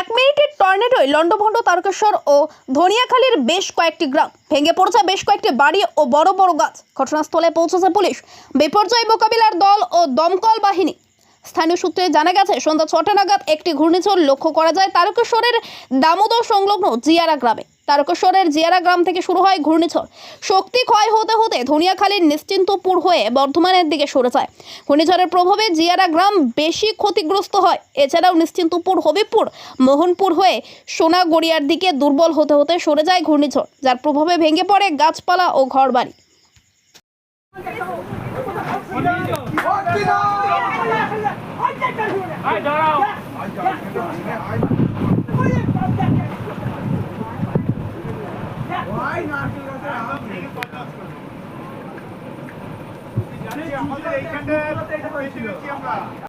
এক মিনিটের টর্নেডোয় লন্ডভন্ড তারকেশ্বর ও ধনিয়াখালীর বেশ কয়েকটি গ্রাম ভেঙে পড়েছে বেশ কয়েকটি বাড়ি ও বড় বড় গাছ। ঘটনাস্থলে পৌঁছেছে পুলিশ। বিপর্যয় মোকাবিলার দল ও দমকল বাহিনী। স্থানীয় সূত্রে জানা গেছে, সন্ধ্যা ছটা নাগাদ একটি ঘূর্ণিঝড় লক্ষ্য করা যায় তারকেশ্বরের দামোদর সংলগ্ন জিয়ারা গ্রামে। তারকেশ্বরের জিয়ারা গ্রাম থেকে শুরু হয় ঘূর্ণিঝড়। শক্তি ক্ষয় হতে হতে ধনিয়াখালীর নিশ্চিন্তপুর হয়ে বর্ধমানের দিকে সরে যায়। ঘূর্ণিঝড়ের প্রভাবে জিয়ারা গ্রাম বেশি ক্ষতিগ্রস্ত হয়। এছাড়াও নিশ্চিন্তপুর হবিপুর মোহনপুর হয়ে সোনাগড়িয়ার দিকে দুর্বল হতে হতে সরে যায় ঘূর্ণিঝড়, যার প্রভাবে ভেঙে পড়ে গাছপালা ও ঘরবাড়ি। আমাদের এইখানটা আমরা।